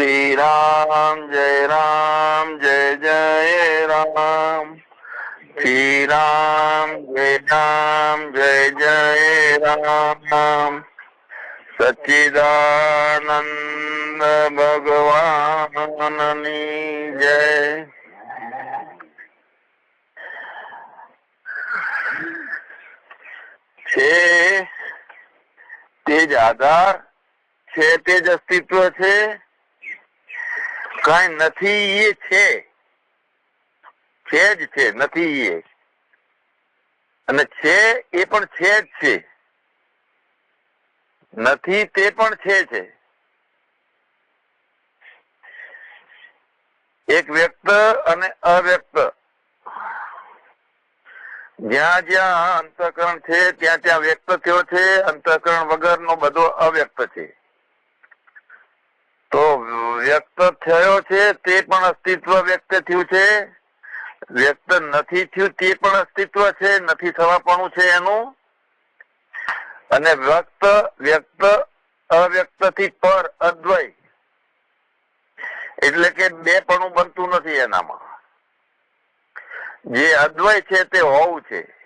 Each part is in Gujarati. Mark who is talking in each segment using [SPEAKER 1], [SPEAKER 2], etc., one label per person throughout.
[SPEAKER 1] શ્રી રામ જય રામ જય જય રામ શ્રી રામ જય રામ જય જય રામ સચિદાનંદ ભગવાનની જય છે તે જ આધાર છે તે જ અસ્તિત્વ છે કઈ નથી એ છે. છે જ છે, નથી એ. અને છે એ પણ છે જ છે. નથી તે પણ છે છે એક વ્યક્ત અને અવ્યક્ત. જ્યાં જ્યાં અંતઃકરણ છે, ત્યાં ત્યાં વ્યક્ત થયો છે, અંતઃકરણ વગરનો બધો અવ્યક્ત છે. તો વ્યક્ત થયો છે, તે પણ અસ્તિત્વ વ્યક્ત થયું છે. વ્યક્ત નથી થયું, તે પણ અસ્તિત્વ છે, નથી થવાપણું છે એનું. અને વ્યક્ત વ્યક્ત અવ્યક્તથી પર અદ્વય. એટલે કે બે પણ બનતું નથી એનામાં. જે અદ્વય છે તે હોવું છે.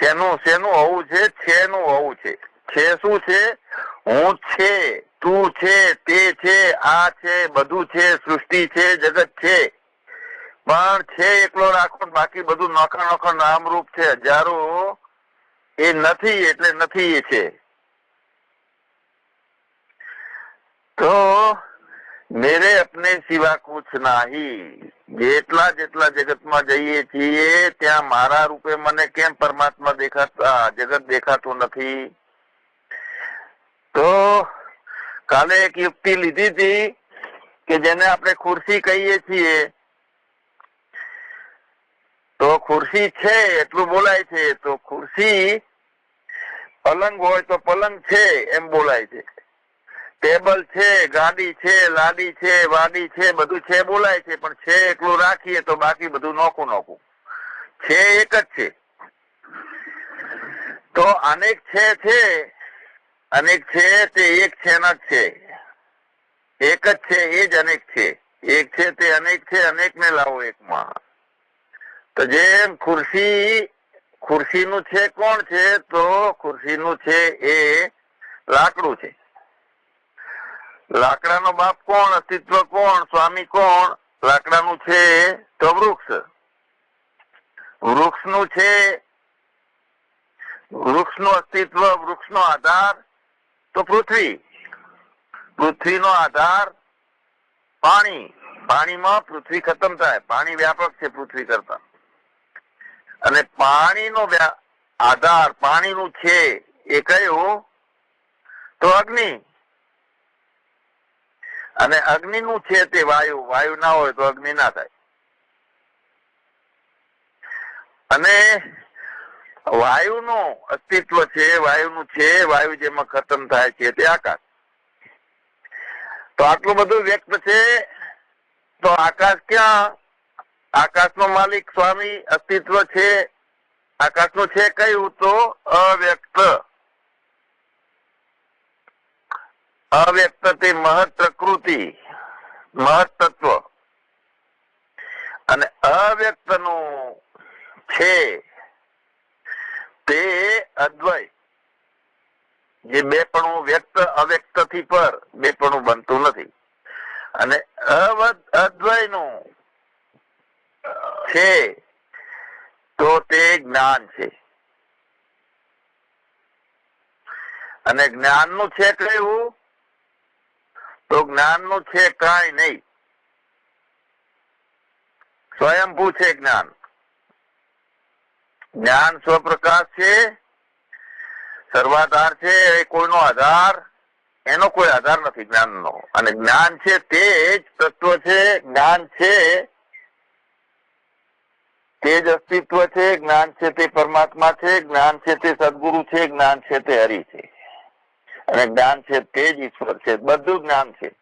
[SPEAKER 1] શેનું શેનું હોવું છે છેનું હોવું છે. છે શું છે? હું છે, તું છે, તે છે, આ છે, બધું છે, સૃષ્ટિ છે, જગત છે. પણ છે એકલો રાખો બાકી બધું નોખા નોખા નામરૂપ છે. હજારો એ નથી, એટલે નથી એ છે. તો મેરે અપને સિવા કુછ નાહી. જેટલા જેટલા જગતમાં જઈએ છીએ, ત્યાં મારા રૂપે મને કેમ પરમાત્મા દેખાતા, જગત દેખાતું નથી? તો કાલે એક યુક્તિ લીધી હતી કે જેને આપણે ખુરશી કહીએ છીએ. તો ખુરશી છે, એટલું બોલાય છે. તો ખુરશી પલંગ હોય તો પલંગ છે, એમ બોલાય છે. ટેબલ છે, ગાડી છે લાડી છે, વાડી છે, બધું છે, બોલાય છે. પણ છે એટલું રાખીએ તો બાકી બધું નોખું નોખું. છે એક જ છે. તો અનેક છે છે. અનેક છે તે એક છે ન છે. એક જ છે, એ જ અનેક છે. એક છે તે અનેક છે અનેક ને લાવો એકમાં. તો જેમ ખુરશી, ખુરશીનું છે કોણ છે? તો ખુરશીનું છે એ લાકડું છે. લાકડાનો બાપ કોણ? અસ્તિત્વ કોણ? સ્વામી કોણ? લાકડાનું છે તો વૃક્ષ. વૃક્ષનું છે, વૃક્ષનું અસ્તિત્વ, વૃક્ષનો આધાર તો પૃથ્વી. પૃથ્વીનો આધાર પાણી. પાણીમાં પૃથ્વી ખતમ થાય. પાણી વ્યાપક છે પૃથ્વી કરતા. અને પાણીનો આધાર, પાણીનું છે એ કયું? તો અગ્નિ. અને અગ્નિનું છે તે વાયુ. વાયુ ના હોય તો અગ્નિ ના થાય. અને વાયુનું અસ્તિત્વ છે, વાયુનું છે, વાયુ જેમાં ખતમ થાય છે, તે આકાશ. તો આટલું બધું વ્યક્ત છે, તો આકાશ ક્યાં? આકાશનો માલિક સ્વામી અસ્તિત્વ છે. આકાશનું છે કયું? તો અવ્યક્ત. અવ્યક્ત તે મહત પ્રકૃતિ મહત તત્વ. અને અવ્યક્તનું છે તે અદ્વય જે બેપણું વ્યક્ત અવ્યક્તથી પર બેપણું બનતું નથી. અને અદ્વયનું છે, તો તે જ્ઞાન છે. અને જ્ઞાનનું છે કયું તો જ્ઞાનનું છે કાંઈ નહીં. સ્વયંભૂ છે જ્ઞાન. જ્ઞાન સ્વપ્રકાશ છે સર્વાધાર છે એ કોઈનો આધાર? એનો કોઈ આધાર નથી જ્ઞાનનો. અને જ્ઞાન છે તે જ તત્વ છે, જ્ઞાન છે તે જ અસ્તિત્વ છે, જ્ઞાન છે તે પરમાત્મા છે, જ્ઞાન છે તે સદગુરુ છે, જ્ઞાન છે તે હરિ છે. અને જ્ઞાન છે તે જ ઈશ્વર છે, બધું જ્ઞાન છે.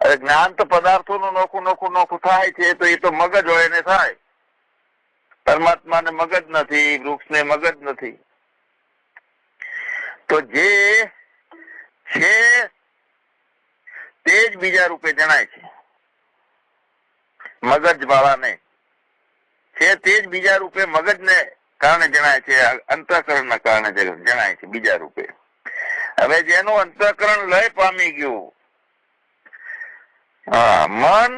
[SPEAKER 1] અરે જ્ઞાન તો પદાર્થો નું નોખું નોખું નોખું થાય છે, તો એ તો મગજ હોય એને થાય. પરમાત્મા ને મગજ નથી વૃક્ષ ને મગજ નથી. તો જે છે તે જ બીજા રૂપે જણાય છે. મગજ વાળા ને છે તે જ બીજા રૂપે મગજને કારણે જણાય છે, અંતઃકરણના કારણે જણાય છે બીજા રૂપે. હવે જેનું અંતઃકરણ લય પામી ગયું, હા, મન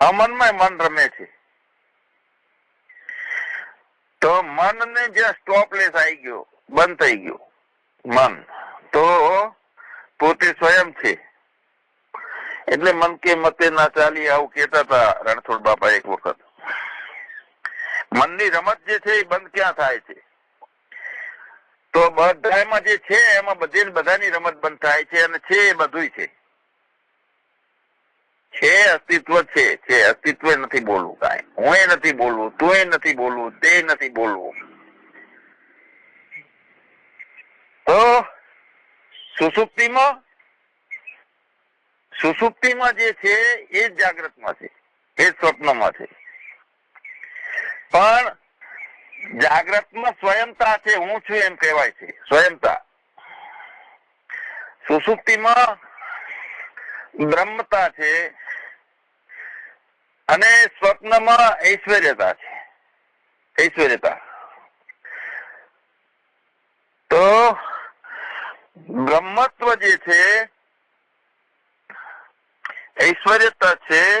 [SPEAKER 1] અમનમાં મન રમે છે. તો મનને જ્યાં સ્ટોપલેસ આવી ગયો બંધ થઈ ગયું. મન. તો પોતે સ્વયં છે. એટલે મન કે મતે ના ચાલી આવું કેતા હતા રણછોડ બાપા એક વખત. મનની રમત જે છે એ બંધ ક્યાં થાય છે? તો બધામાં જે છે એમાં બધી બધાની રમત બંધ થાય છે અને છે એ બધું છે. છે અસ્તિત્વ છે. છે અસ્તિત્વ નથી બોલવું કાંઈ. હું એ નથી બોલવું, તું એ નથી બોલવું, તે નથી બોલવું. તો સુસુપ્તિમાં સુસુપ્તિમાં જે છે એ જ જાગ્રતમાં છે, એ જ સ્વપ્નમાં છે. પણ જાગ્રતમાં સ્વયંતા છે, હું છું એમ કહેવાય છે, સ્વયંતા. સુસુપ્તિમાં બ્રહ્મતા છે અને સ્વપ્નમાં ઐશ્વર્યતા છે, ઐશ્વર્યતા. તો બ્રહ્મત્વ જે છે, ઐશ્વર્યતા છે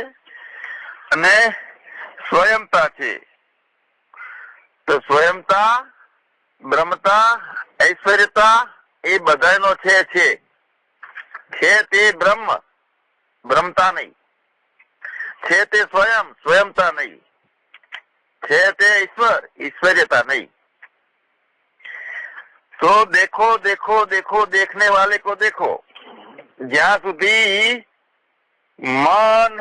[SPEAKER 1] અને સ્વયંતા છે. તો સ્વયંતા, બ્રહ્મતા, ઐશ્વર્યતા એ બધાનો છે છે. છે તે બ્રહ્મ, બ્રહ્મતા નહીં. છે તે સ્વયં, સ્વયંતા નહીં. છે તે ઈશ્વર, ઈશ્વર્યતા નહીં. તો દેખો દેખો દેખો, દેખને વાલે કો દેખો. જ્યાં સુધી મન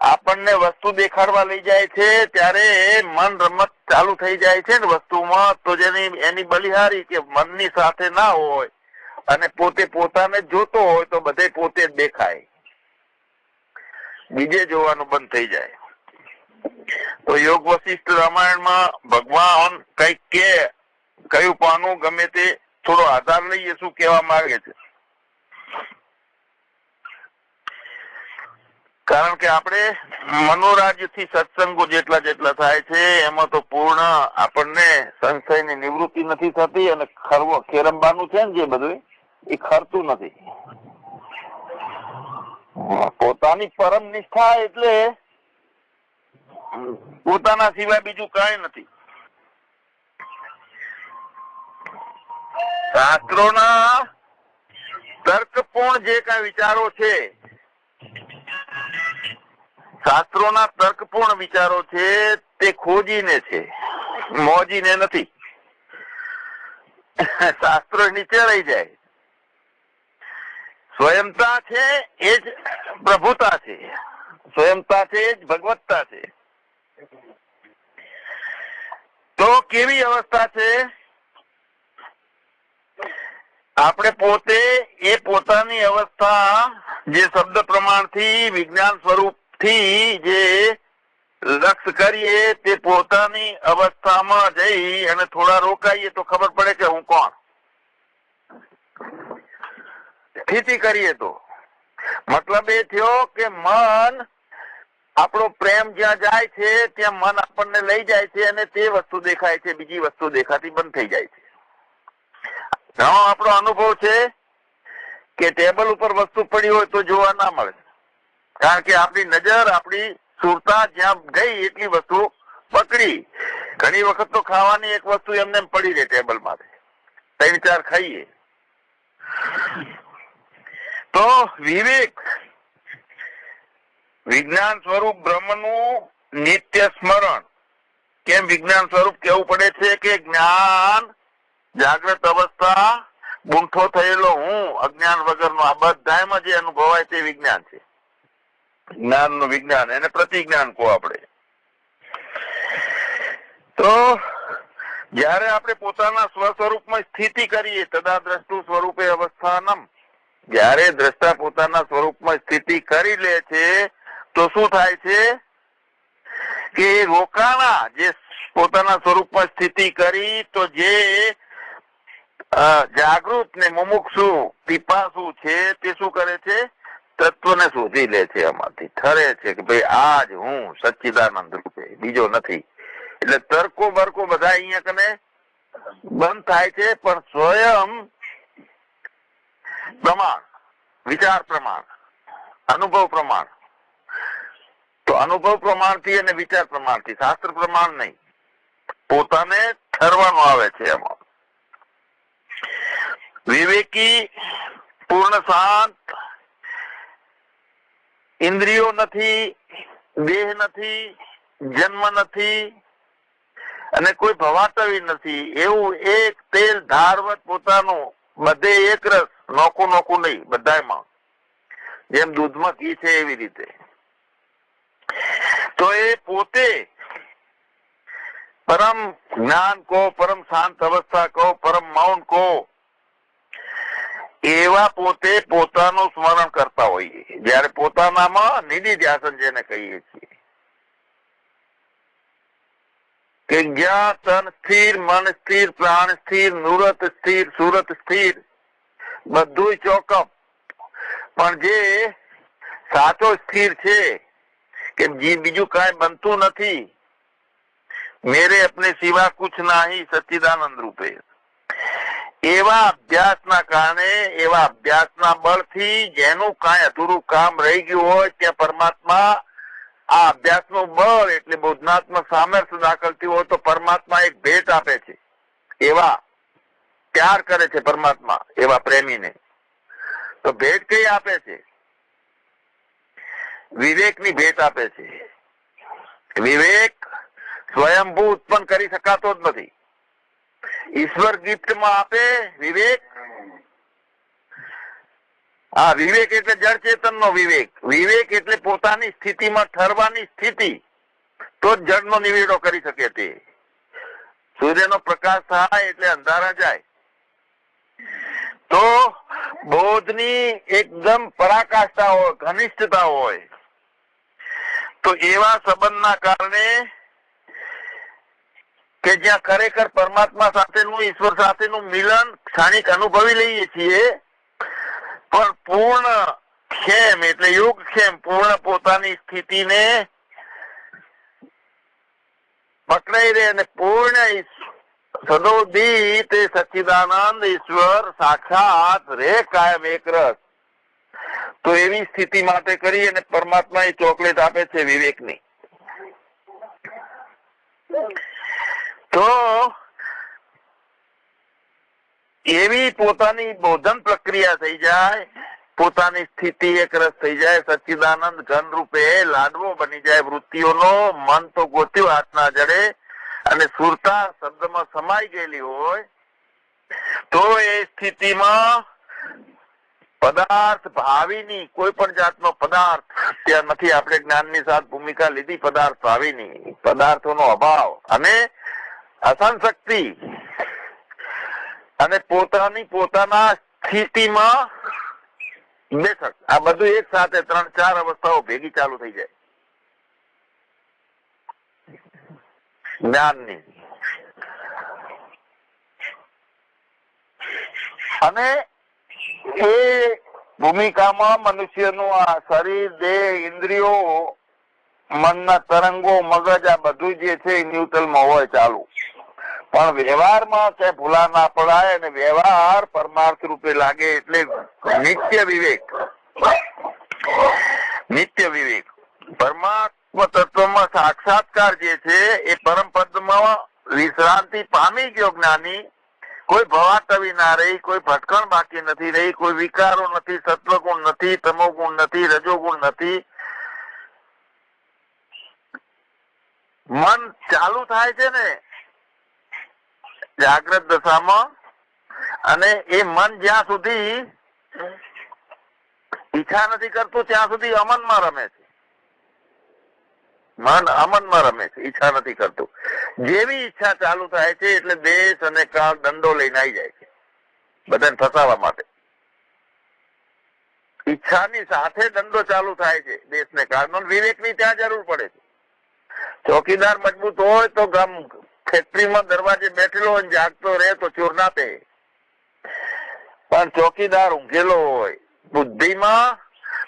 [SPEAKER 1] આપણને વસ્તુ દેખાડવા લઈ જાય છે, ત્યારે મન રમત ચાલુ થઈ જાય છે ને વસ્તુમાં. તો જેની, એની બલિહારી કે મનની સાથે ના હોય અને પોતે પોતાને જોતો હોય તો બધે પોતે જ દેખાય. બીજે જોવાનું બંધ થઈ જાય. તો યોગ વશિષ્ઠ રામાયણમાં ભગવાન કંઈક કે કયું પાનું ગમે તે થોડો આધાર લઈએ શું કહેવા માંગે છે? કારણ કે આપણે મનોરાજ્યથી સત્સંગો જેટલા જેટલા થાય છે, એમાં તો પૂર્ણ આપણને સંશયની નિવૃત્તિ નથી થતી અને ખરવો ખેરંબાનું છે ને જે બધું, એ ખરતું નથી. પોતાની પરમ નિષ્ઠા એટલે પોતાના સિવાય બીજું કઈ નથી. શાસ્ત્રોના તર્કપૂર્ણ જે કઈ વિચારો છે, શાસ્ત્રોના તર્કપૂર્ણ વિચારો છે, તે ખોજીને છે, મોજીને નથી. શાસ્ત્રો નીચે રહી જાય. સ્વયંતા છે એ જ પ્રભુતા છે. સ્વયંતા છે એ જ ભગવત્તા છે. તો કેવી અવસ્થા છે? આપણે પોતે એ પોતાની અવસ્થા, જે શબ્દ પ્રમાણથી, વિજ્ઞાન સ્વરૂપથી જે લક્ષ કરીએ, તે પોતાની અવસ્થામાં જઈ અને થોડા રોકાઈએ તો ખબર પડે કે હું કોણ. સ્થિતિ કરીએ તો. મતલબ એ થયો કે મન આપણો પ્રેમ જ્યાં જાય છે, ત્યાં મન આપણને લઈ જાય છે અને તે વસ્તુ દેખાય છે, બીજી વસ્તુ દેખાતી બંધ થઈ જાય છે. ઘણો આપણો અનુભવ છે કે ટેબલ ઉપર વસ્તુ પડી હોય તો જોવા ના મળે. કારણ કે આપણી નજર, આપણી સુરતા જ્યાં ગઈ એટલી વસ્તુ પકડી ઘણી વખત તો ખાવાની એક વસ્તુ એમને પડી રહે ટેબલ માટે. ત્રણ, ચાર ખાઈએ. તો વિવેક, વિજ્ઞાન સ્વરૂપ બ્રહ્મનું નિત્ય સ્મરણ. કેમ વિજ્ઞાન સ્વરૂપ કેવું પડે છે કે જ્ઞાન જાગ્રત અવસ્થા બુંઠો થયેલો હું, અજ્ઞાન વગરનો આ બધામાં જે અનુભવાય તે વિજ્ઞાન છે. જ્ઞાનનું વિજ્ઞાન, એને પ્રતિજ્ઞાન કહો આપણે. તો જયારે આપણે પોતાના સ્વ સ્વરૂપમાં સ્થિતિ કરીએ, તદા દ્રષ્ટુ સ્વરૂપે અવસ્થાનમ. જયારે દ્રષ્ટા પોતાના સ્વરૂપમાં સ્થિતિ કરી લે છે, તો શું થાય છે? કે રોકાણા, જે પોતાના સ્વરૂપમાં સ્થિતિ કરી, તો જે જાગૃત ને મુમુક્ષુ પીપાસુ છે, તે શું કરે છે? તત્વને શોધી લે છે આમાંથી. ઠરે છે કે ભાઈ આ જ હું સચ્ચિદાનંદ રૂપે, બીજો નથી. એટલે તર્કો બરકો બધા અહીંયા કને બંધ થાય છે, પણ સ્વયં પ્રમાણ, વિચાર પ્રમાણ, અનુભવ પ્રમાણ. તો અનુભવ પ્રમાણથી અને વિચાર પ્રમાણથી, શાસ્ત્ર પ્રમાણ નહીં. પોતાને ઠરવાનું આવે છે એમાં. વિવેકી પૂર્ણ શાંત. ઇન્દ્રિયો નથી, દેહ નથી, જન્મ નથી અને કોઈ ભવાટવી નથી. એવું એક તેલ ધારવત પોતાનું, બધે એક રસ, નોખું નોખું નહીં બધામાં જેમ દૂધમાં ઘી છે એવી રીતે. તો એ પોતે પરમ જ્ઞાન કહો, પરમ શાંત અવસ્થા કહો, પરમ મૌન કહો એવા પોતે પોતાનું સ્મરણ કરતા હોઈએ જ્યારે પોતાનામાં નિધિ ધ્યાસન જેને કહીએ છીએ. કે જ્યાં તન સ્થિર, મન સ્થિર, પ્રાણ સ્થિર, નુરત સ્થિર, સુરત સ્થિર બધું ચોકઅપ પણ જે સાચો સ્થિર છે, કે જી બીજું કાંઈ બનતું નથી, મેરે અપને સિવા કુછ નાહી સચ્ચિદાનંદ રૂપે. એવા અભ્યાસના કારણે, એવા અભ્યાસના બળથી જેનું કાંઈ અધૂરું કામ રહી ગયું હોય ત્યાં પરમાત્મા આ અભ્યાસનું બળ એટલે બોધનાત્મક સામર્થ્ય દાખલતી હોય તો પરમાત્મા એક ભેટ આપે છે. એવા પ્યાર કરે છે પરમાત્મા, એવા પ્રેમીને. તો ભેટ કઈ આપે છે? વિવેકની ભેટ આપે છે. વિવેક સ્વયંભૂ ઉત્પન્ન કરી શકાતો જ નથી. ઈશ્વર ગિફ્ટમાં આપે વિવેક. હા વિવેક એટલે જળ ચેતન નો વિવેક. વિવેક એટલે પોતાની સ્થિતિમાં ઠરવાની સ્થિતિ. તો જ જળનો નિવેડો કરી શકે તે. સૂર્યનો પ્રકાશ થાય એટલે અંધારા જાય. તો બોધની એકદમ પરાકાષ્ઠા હોય, ઘનિષ્ઠતા હોય. તો એવા સંબંધના કારણે કે જ્યાં ખરેખર પરમાત્મા સાથેનું, ઈશ્વર સાથેનું મિલન ક્ષણિક અનુભવી લઈએ છીએ, પણ પૂર્ણ ક્ષેમ એટલે યોગ ક્ષેમ, પૂર્ણ પોતાની સ્થિતિને પકડાઈ રહે અને પૂર્ણ સદોદી તે સચ્ચિદાનંદ ઈશ્વર સાક્ષાત રે કાયમ એક રસ. તો એવી સ્થિતિ માટે કરી અને પરમાત્મા એ ચોકલેટ આપે છે વિવેકની. તો એવી પોતાની બોધન પ્રક્રિયા થઈ જાય, પોતાની સ્થિતિ એકરસ થઈ જાય, સચ્ચિદાનંદ ઘન રૂપે લાડવો બની જાય, વૃત્તિઓનો મન તો ગોત્યું હાથના જડે અને સુરતા શબ્દમાં સમાઈ ગયેલી હોય, તો એ સ્થિતિમાં પદાર્થ ભાવીની, કોઈ પણ જાતનો પદાર્થ, ત્યાં નથી, આપણે જ્ઞાનની સાથ ભૂમિકા લીધી, પદાર્થ ભાવીની, પદાર્થોનો અભાવ. અને અસંશક્તિ. અને પોતાની પોતાના સ્થિતિમાં બેઠક આ બધું એક સાથે ત્રણ ચાર અવસ્થાઓ ભેગી ચાલુ થઈ જાય. જ્ઞાનની. અને એ ભૂમિકામાં મનુષ્યનું આ શરીર, દેહ, ઇન્દ્રિયો, મનના તરંગો, મગજ, આ બધું જે છે ન્યુટ્રલમાં હોય ચાલુ. પણ વ્યવહારમાં કે ભૂલા ના પડાય અને વ્યવહાર પરમાર્થ રૂપે લાગે એટલે નિત્ય વિવેક. નિત્ય વિવેક. પરમાત્મા તત્વમાં સાક્ષાત્કાર જે છે એ પરમ પદમાં વિશ્રાંતિ પામી ગયો જ્ઞાની. કોઈ ભવાતવી ના રહી, કોઈ ભટકણ બાકી નથી રહી, કોઈ વિકારો નથી, સત્વગુણ નથી, તમોગુણ નથી, રજોગુણ નથી. મન ચાલુ થાય છે ને જાગ્રત દશામાં અને એ મન જ્યાં સુધી ઈચ્છા નથી કરતું, ત્યાં સુધી અમનમાં રમે છે. મન અમનમાં રમે છે, ઈચ્છા નથી કરતું. જેવી ઈચ્છા ચાલુ થાય છે, એટલે દેશ અને કાળ દંડો લઈને આવી જાય છે, બધાને ફસાવા માટે. ઈચ્છાની સાથે દંડો ચાલુ થાય છે, દેશને કાળનો વિવેકની ત્યાં જરૂર પડે છે. ચોકીદાર મજબૂત હોય તો ગામ ફેક્ટરીમાં દરવાજે બેઠેલો હોય જાગતો રહે તો ચોર ના પે પણ ચોકીદાર ઊંઘેલો હોય. બુદ્ધિમાં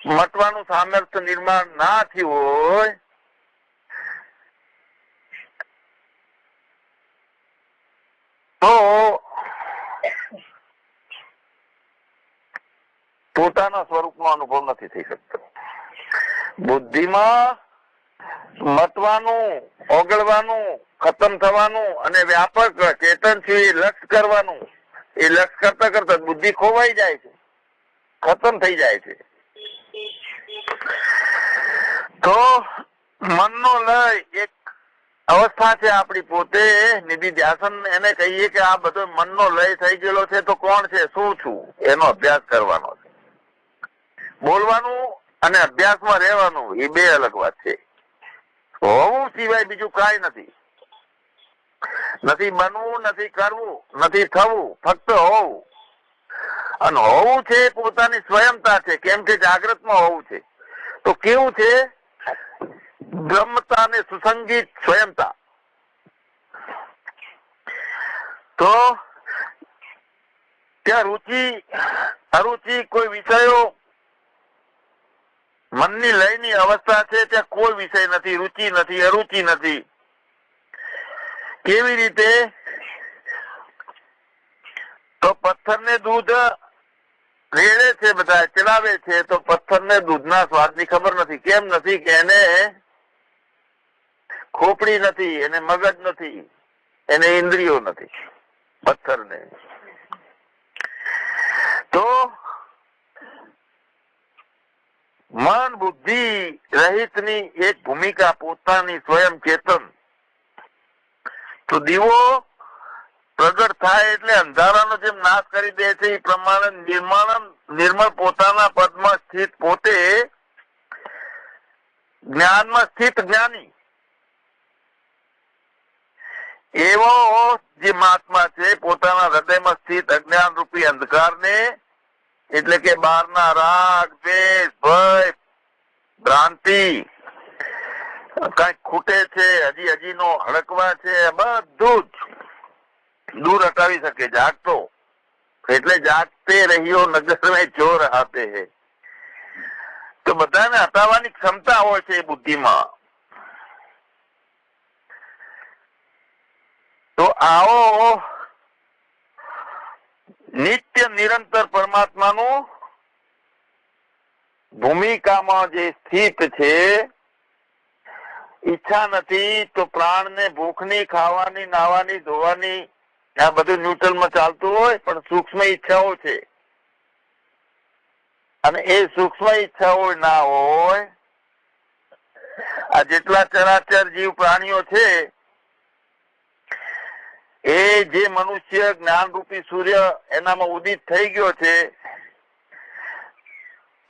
[SPEAKER 1] મટવાનું સામર્થ્ય નિર્માણ ના થયું હોય, તો પોતાના સ્વરૂપનો અનુભવ નથી થઈ શકતો. બુદ્ધિમાં મટવાનું ઓગળવાનું, ખતમ થવાનું અને વ્યાપક ચેતનથી લક્ષ કરવાનું. એ લક્ષ કરતા કરતા બુદ્ધિ ખોવાઈ જાય છે. ખતમ થઈ જાય છે. તો મનનો લય એક અવસ્થા છે આપણી પોતે. નિધિ ધ્યાસન એને કહીએ કે આ બધો મનનો લય થઈ ગયેલો છે, તો કોણ છે? શું છું? એનો અભ્યાસ કરવાનો છે. બોલવાનું અને અભ્યાસમાં રહેવાનું, એ બે અલગ વાત છે. હોવું સિવાય બીજું કઈ નથી. નથી બનવું, નથી કરવું, નથી થવું, ફક્ત હોવું. અને હોવું છે પોતાની સ્વયંતા છે, કેમ કે જાગ્રતમાં હોવું છે. તો કેવું છે? બ્રહ્મતા અને સુસંગીત સ્વયંતા. તો ત્યાં રુચિ, અરુચિ કોઈ વિષયો મનની લયની અવસ્થા છે, ત્યાં કોઈ વિષય નથી, રુચિ નથી, અરુચિ નથી. કેવી રીતે? તો પથ્થરને દૂધ રેડે છે બધા ચલાવે છે, તો પથ્થરને દૂધના સ્વાદની ખબર નથી. કેમ નથી? કે એને ખોપડી નથી, એને મગજ નથી, એને ઇન્દ્રિયો નથી, પથ્થરને. તો મન બુદ્ધિ રહિતની એક ભૂમિકા પોતાની સ્વયં ચેતન. તો દીવો પ્રગટ થાય એટલે અંધારાનો જેમ નાશ કરી દે છે, એ પ્રમાણે નિર્માણ, નિર્મળ પોતાના પદમાં સ્થિત પોતે જ્ઞાનમાં સ્થિત જ્ઞાની. એવો જે મહાત્મા છે, પોતાના હૃદયમાં સ્થિત અજ્ઞાન રૂપી અંધકારને એટલે કે બહારના રાગ, દ્વેષ, ભય, ભ્રાંતિ કઈ ખૂટે છે, હજી હજી નો હડકવા છે, બધું જ દૂર હટાવી શકે, જાગતો. એટલે જાગતે રહ્યો નગર મેં ચોર હાથે હે. તો બધાને હટાવવાની ક્ષમતા હોય છે બુદ્ધિમાં. તો આવો નિત્ય નિરંતર પરમાત્માનું ભૂમિકામાં જે સ્થિત છે, ઈચ્છા નથી તો પ્રાણને ભૂખની, ખાવાની નાવાની ધોવાની, આ બધું ન્યુટ્રલમાં ચાલતું હોય, પણ સૂક્ષ્મ ઈચ્છાઓ છે. અને એ સૂક્ષ્મ ઈચ્છાઓ ના હોય, આ જેટલા ચરાચર જીવ પ્રાણીઓ છે એ જે મનુષ્ય જ્ઞાન રૂપી સૂર્ય એનામાં ઉદિત થઈ ગયો છે,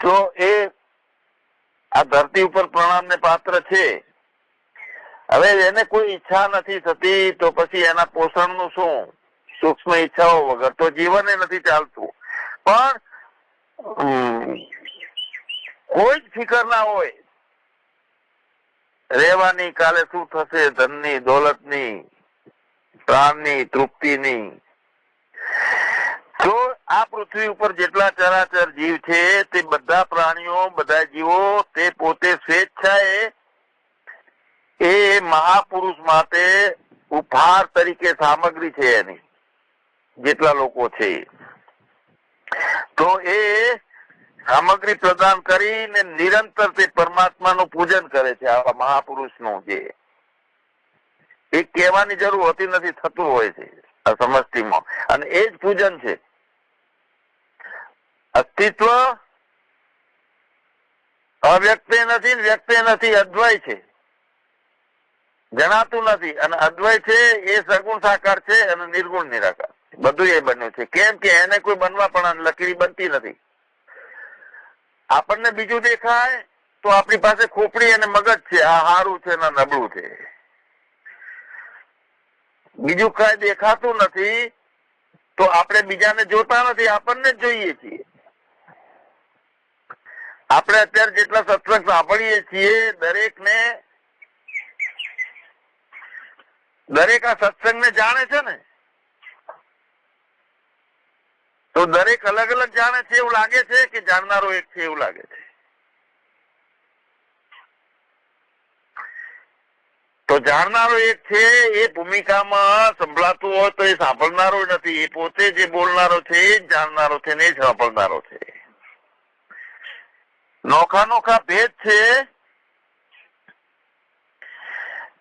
[SPEAKER 1] તો એ આ ધરતી ઉપર પ્રણામને પાત્ર છે. હવે એને કોઈ ઈચ્છા નથી થતી, તો પછી એના પોષણનું શું? સૂક્ષ્મ ઈચ્છાઓ વગર તો જીવન એ નથી ચાલતું. પણ કોઈ જ ફિકર ના હોય. રહેવાની કાલે શું થશે, ધનની દોલતની? પ્રાણની તૃપ્તિની. તો આ પૃથ્વી ઉપર જેટલા ચરાચર જીવ છે, તે બધા પ્રાણીઓ, બધા જીવો તે પોતે સ્વેચ્છાએ એ મહાપુરુષ માટે ઉપહાર તરીકે સામગ્રી છે એની, જેટલા લોકો છે. તો એ સામગ્રી પ્રદાન કરીને નિરંતર તે પરમાત્માનું પૂજન કરે છે, આવા મહાપુરુષનું જે એ કહેવાની જરૂર હોતી નથી, થતું હોય છે આ સમષ્ટિમાં. અને એ જ પૂજન છે. અસ્તિત્વ અવ્યક્ત નથી, વ્યક્ત નથી, અદ્વય છે. જણાતું નથી. અને અદ્વય છે, એ સગુણ સાકાર છે અને નિર્ગુણ નિરાકાર. બધું એ બન્યું છે. કેમ કે એને કોઈ બનવા પણ લકીરી બનતી નથી. આપણને બીજું દેખાય તો આપણી પાસે ખોપડી અને મગજ છે. આ હારું છે ને નબળું છે. બીજું કઈ દેખાતું નથી, તો આપણે બીજાને જોતા નથી, આપણને જોઈએ છીએ. આપણે અત્યારે જેટલા સત્સંગ સાંભળીએ છીએ દરેક ને દરેક આ સત્સંગ ને જાણે છે ને? તો દરેક અલગ અલગ જાણે છે, એવું લાગે છે કે જાણનારો એક છે, એવું લાગે છે? તો જાણનારો એક છે, એ ભૂમિકામાં સંભળાતું હોય તો એ સાંભળનારો નથી. એ પોતે જે બોલનારો છે, એ જાણનારો છે ને સાંભળનારો છે. નોખા નોખા ભેદ છે.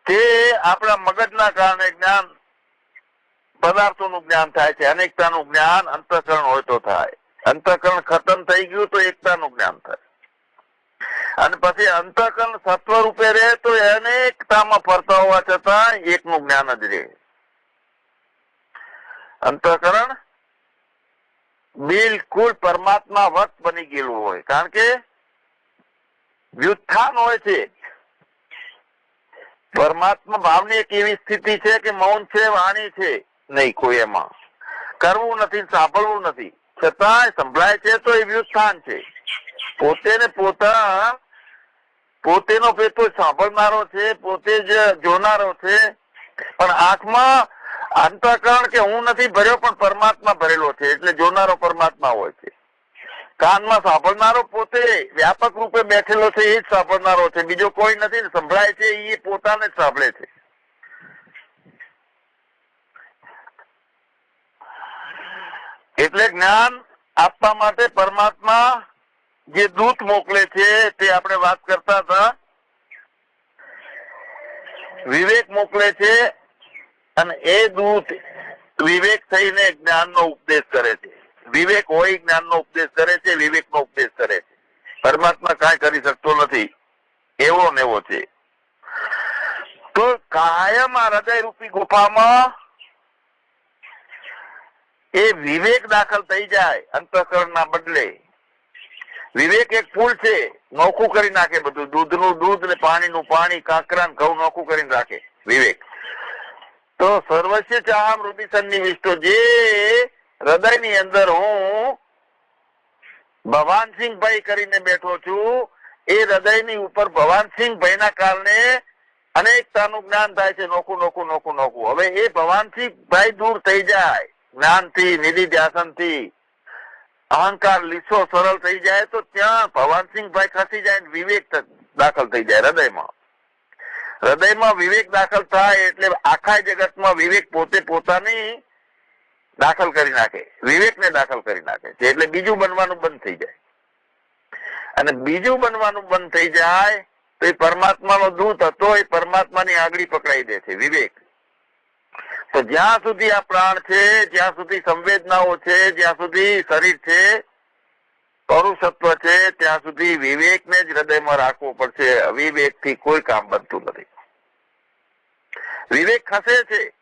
[SPEAKER 1] તે આપણા મગજના કારણે જ્ઞાન પદાર્થોનું જ્ઞાન થાય છે. અનેકતાનું જ્ઞાન અંતઃકરણ હોય તો થાય. અંતઃકરણ ખતમ થઈ ગયું તો એકતાનું જ્ઞાન થાય. અને પછી અંતકન સત્વ રૂપે રહે તો અનેકતામાં ફરતા હોવા છતાં એકનું જ્ઞાન જ રહે. અંતકરણ બિલકુલ પરમાત્મા વત બની ગયેલું હોય. કારણ કે વ્યુત્થાન હોય છે. પરમાત્મા ભાવની એક એવી સ્થિતિ છે કે મૌન છે, વાણી છે નહીં કોઈ એમાં. કરવું નથી, સાંભળવું નથી. છતાં સંભળાય છે તો એ વ્યુત્થાન છે. પોતે ને પોતા, પોતેનો પેતો સાંભળનારો છે, પોતે જ જોનારો છે. પણ આંખમાં અંતઃકરણ કે હું નથી ભર્યો, પણ પરમાત્મા ભરેલો છે, એટલે જોનારો પરમાત્મા હોય છે. કાનમાં સાંભળનારો પોતે વ્યાપક રૂપે બેઠેલો છે, એ જ સાંભળનારો છે. બીજો કોઈ નથી સંભળાય છે, એ પોતાને જ સાંભળે છે. એટલે જ્ઞાન આપવા માટે પરમાત્મા જે દૂત મોકલે છે તે આપણે વાત કરતા હતા. વિવેક મોકલે છે અને એ દૂત વિવેક થઈને જ્ઞાનનો ઉપદેશ કરે છે. વિવેક હોય જ્ઞાનનો ઉપદેશ કરે છે, વિવેકનો ઉપદેશ કરે છે. પરમાત્મા કાંઈ કરી શકતો નથી. એવો ને એવો છે. તો કાયમ આ હૃદય રૂપી ગુફામાં એ વિવેક દાખલ થઈ જાય અંતઃકરણના બદલે. વિવેક એક પુલ છે, નોખું કરી નાખે બધું. દૂધનું દૂધ ને પાણીનું પાણી, કાંકરા ઘઉં નોખું કરીને રાખે. વિવેક. તો સર્વસ્ય ચાહમ હૃદય વિષ્ટો જે હૃદયની અંદર હું ભવાનસિંહભાઈ કરીને બેઠો છું, એ હૃદયની ઉપર ભવાનસિંહભાઈ ના કારણે અનેકતાનું જ્ઞાન થાય છે. નોખું નોખું નોખું નોખું. હવે એ ભવાનસિંહભાઈ દૂર થઈ જાય. જ્ઞાનથી નિધિ ધ્યાસનથી અહંકાર લીસો સરળ થઈ જાય તો ત્યાં ભવાનસિંહભાઈ ખસી જાય વિવેક દાખલ થઈ જાય હૃદયમાં. હૃદયમાં વિવેક દાખલ થાય એટલે આખા જગતમાં વિવેક પોતે પોતાની દાખલ કરી નાખે. વિવેકને દાખલ કરી નાખે છે. એટલે બીજું બનવાનું બંધ થઈ જાય. અને બીજું બનવાનું બંધ થઈ જાય તો એ પરમાત્માનો દૂત હતો, એ પરમાત્માની આગળી પકડાઈ દે છે, વિવેક. તો જ્યાં સુધી આ પ્રાણ છે, જ્યાં સુધી સંવેદનાઓ છે, જ્યાં સુધી શરીર છે, પરુષત્વ છે, ત્યાં સુધી વિવેકને જ હૃદયમાં રાખવો પડશે. અવિવેકથી કોઈ કામ બનતું નથી. વિવેક ખસે છે.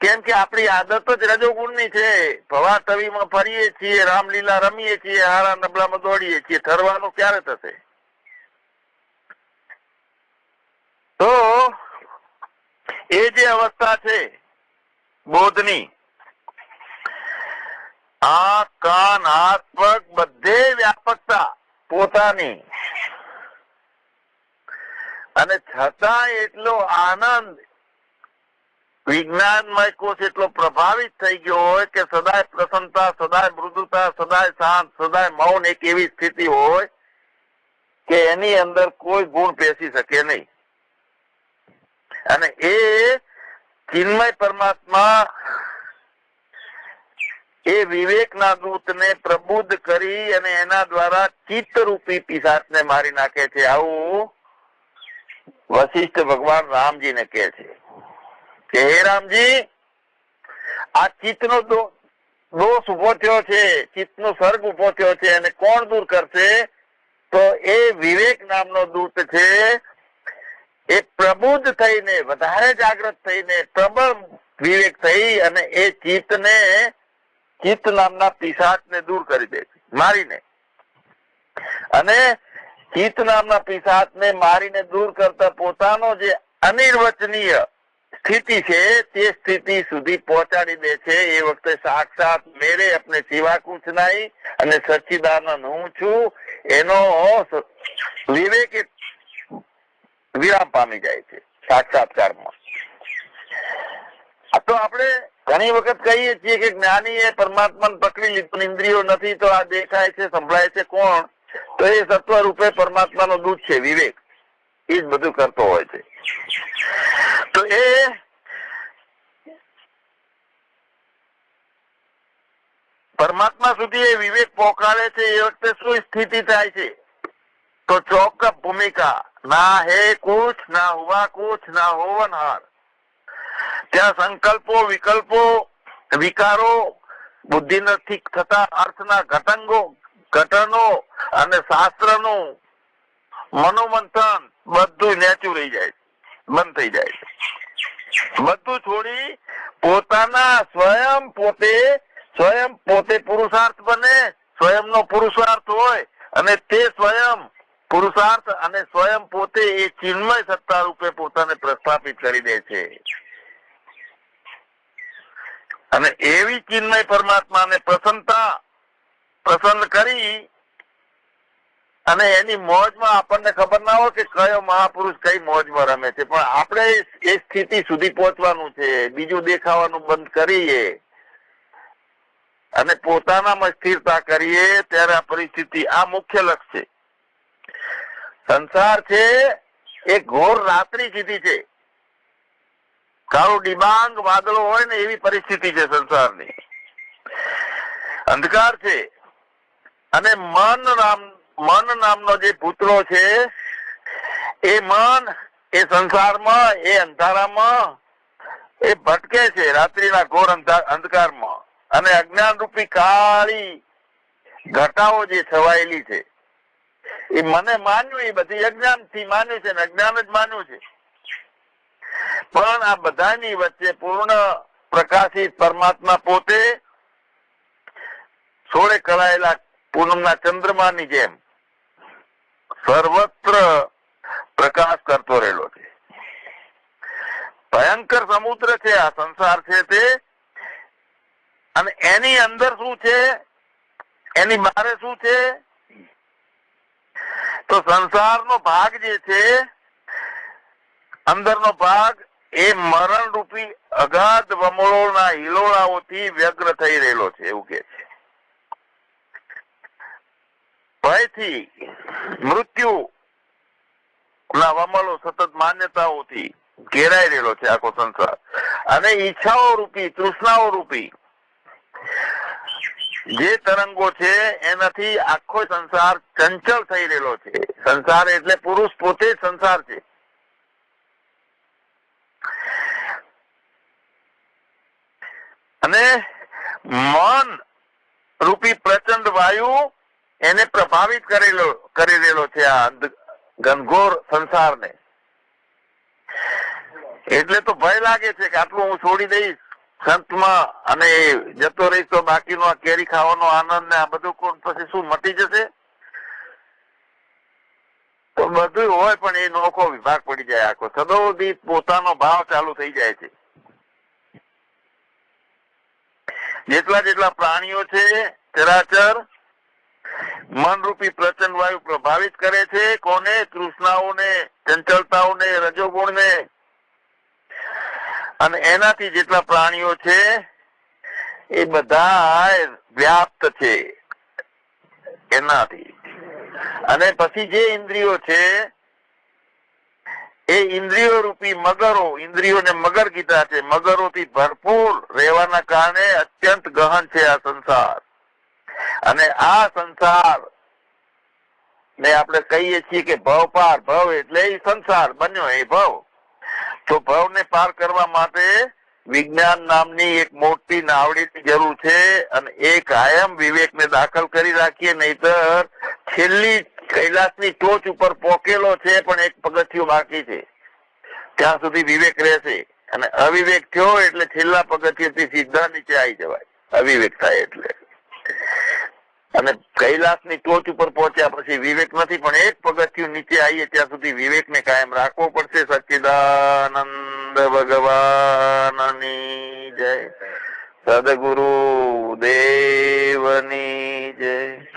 [SPEAKER 1] કેમ કે આપણી આદત જ રજોગુણની છે. ભવા તવીમાં ફરીએ છીએ, રામલીલા રમીએ છીએ, હારા નબળામાં દોડીએ છીએ. ઠરવાનું ક્યારે થશે? તો એ જે અવસ્થા છે બોધની. આ કાન હાથ બધે વ્યાપકતા પોતાની. અને છતાં એટલો આનંદ, વિજ્ઞાનમય કોષ એટલો પ્રભાવિત થઈ ગયો હોય કે સદાય પ્રસન્નતા, સદાય મૃદુતા, સદાય શાંત, સદાય મૌન એક એવી સ્થિતિ હોય કે એની અંદર કોઈ ગુણ પેસી શકે નહીં. અને એ ચિન્મય પરમાત્મા એ વિવેકના દૂતને પ્રબુદ્ધ કરી અને એના દ્વારા ચિત્ત રૂપી પિશાચને મારી નાખે છે. આવું વશિષ્ઠ ભગવાન રામજીને કહે છે. કે હે રામજી, આ ચિત્તનો નો દોષ ઊભો થયો છે, ચિત્તનો સર્ગ ઊભો થયો છે અને કોણ દૂર કરશે? તો એ વિવેક નામનો દૂત છે એ પ્રબુદ્ધ થઈને, વધારે જાગૃત થઈને, પ્રબળ વિવેક થઈ અને એ ચિત્તને, ચિત્ત નામના પિશાચને દૂર કરી દે મારીને. અને ચિત્ત નામના પિશાચને મારીને દૂર કરતા પોતાનો જે અનિર્વચનીય સ્થિતિ છે, તે સ્થિતિ સુધી પહોંચાડી દે છે. એ વખતે સાક્ષાત મેરે અપને સિવા કુછ નહીં અને સચ્ચિદાનંદ હું છું. એનો વિવેક વિરામ પામી જાય છે, સાક્ષાત્કારમાં. તો આપણે ઘણી વખત કહીએ છીએ કે જ્ઞાની એ પરમાત્માને પકડી લીધું ઇન્દ્રિયો નથી તો આ દેખાય છે, સંભળાય છે કોણ? તો એ સત્વ રૂપે પરમાત્માનો દૂત છે, વિવેક. એ જ બધું કરતો હોય છે. તો એ પરમાત્મા સુધી એ વિવેક પહોંચાડે છે, એ વખતે શું સ્થિતિ થાય છે? તો ચોક્કસ ભૂમિકા. ના હે કુછ ના હુવા કુછ ના હોવનહાર. ત્યાં સંકલ્પો, વિકલ્પો, વિકારો, બુદ્ધિ નથી થતા, અર્થના ઘટંગો, ઘટનો અને શાસ્ત્રનું મનોમંથન બધું નેચું રહી જાય બંધ થઈ જાય બધું છોડી પોતાના સ્વયં પોતે સ્વયં પોતે પુરુષાર્થ બને. સ્વયંનો પુરુષાર્થ હોય અને તે સ્વયં પુરુષાર્થ અને સ્વયં પોતે એ ચિન્મય સત્તા રૂપે પોતાને પ્રસ્થાપિત કરી દે છે. અને એવી ચિન્મય પરમાત્માને પ્રસન્નતા, પ્રસન્ન કરી અને એની મોજમાં આપણને ખબર ના હોય કે કયો મહાપુરુષ કઈ મોજમાં રમે છે. પણ આપણે એ સ્થિતિ સુધી પહોંચવાનું છે. બીજું દેખાવાનું બંધ કરીએ અને પોતાનામાં સ્થિરતા કરીએ, ત્યારે આ પરિસ્થિતિ આ મુખ્ય લક્ષ્ય છે. સંસાર છે એ ઘોર રાત્રિ કીધી છે. કાળું ડિબાંગ, વાદળો હોય ને એવી પરિસ્થિતિ છે સંસારની. અંધકાર છે. અને મન નામ, મન નામનો જે પુતળો છે, એ મન, એ સંસારમાં, એ અંધારામાં, એ ભટકે છે રાત્રિના ઘોર અંધા- અંધકારમાં. અને અજ્ઞાન રૂપી કાળી ઘટાઓ જે છવાયેલી છે. એ મને માન્યું, એ બધી અજ્ઞાનથી માન્યું છે અજ્ઞાન જ માન્યું છે. પણ આ બધાની વચ્ચે પૂર્ણ પ્રકાશિત પરમાત્મા પોતે સોળે કળાયેલા પૂનમના ચંદ્રમાની જેમ સર્વત્ર પ્રકાશ કરતો રહેલો છે. ભયંકર સમુદ્ર છે, આ સંસાર છે તે. અને એની અંદર શું છે? એની બારે શું છે? તો સંસારનો ભાગ જે છે, અંદરનો ભાગ એ મરણ રૂપી અગાધ વમળોના હિલોળાઓથી વ્યગ્ર થઈ રહેલો છે, એવું કે છે. ભયથી મૃત્યુ ના વમળો સતત માન્યતાઓથી ઘેરાઈ રહેલો છે આખો સંસાર. અને ઈચ્છાઓ રૂપી, તૃષ્ણાઓ રૂપી જે તરંગો છે, એનાથી આખો સંસાર ચંચળ થઈ રહેલો છે. સંસાર એટલે પુરુષ પોતે જ સંસાર છે. અને મન રૂપી પ્રચંડ વાયુ એને પ્રભાવિત કરેલો, કરી રહેલો છે આ ઘનઘોર સંસારને. એટલે તો ભય લાગે છે કે આટલું હું છોડી દઈશ. સંતમાં અને જતો રહીશ તો બાકીનો આ કેરી ખાવાનો આનંદ ને આ બધું કોણ પછી શું મટી જશે? તો બધું હોય પણ એ નોખો વિભાગ પડી જાય આખો. સદોદિત પોતાનો ભાવ ચાલુ થઈ જાય છે. જેટલા જેટલા પ્રાણીઓ છે, ચરાચર, મનરૂપી પ્રચંડ વાયુ પ્રભાવિત કરે છે, કોને તૃષ્ણાઓને, ચંચળતાઓને, રજોગુણને અને એનાથી જેટલા પ્રાણીઓ છે, એ બધા વ્યાપ્ત છે. એનાથી. અને પછી જે ઇન્દ્રિયો છે, એ ઇન્દ્રિયો રૂપી મગરો, ઇન્દ્રિયોને મગર કીધા છે. મગરોથી ભરપૂર રહેવાના કારણે અત્યંત ગહન છે આ સંસાર. અને આ સંસાર ને આપણે કહીએ છીએ કે ભવ પાર ભવ એટલે એ સંસાર બન્યો, એ ભવ. તો ભવને પાર કરવા માટે વિજ્ઞાન નામની એક મોટી નાવડીની જરૂર છે અને એ કાયમ વિવેકને દાખલ કરી રાખીએ, નહીતર છેલ્લી કૈલાસની ટોચ ઉપર પોકેલો છે પણ એક પગથિયું બાકી છે. ત્યાં સુધી વિવેક રહેશે. અને અવિવેક થયો એટલે છેલ્લા પગથિયેથી સીધા નીચે આવી જવાય. અવિવેક થાય એટલે. અને કૈલાસની ટોચ ઉપર પહોંચ્યા પછી વિવેક નથી પણ એક પગથિયું નીચે આવીએ ત્યાં સુધી વિવેકને કાયમ રાખવો પડશે. સચ્ચિદાનંદ ભગવાનની જય. સદગુરુ દેવની જય.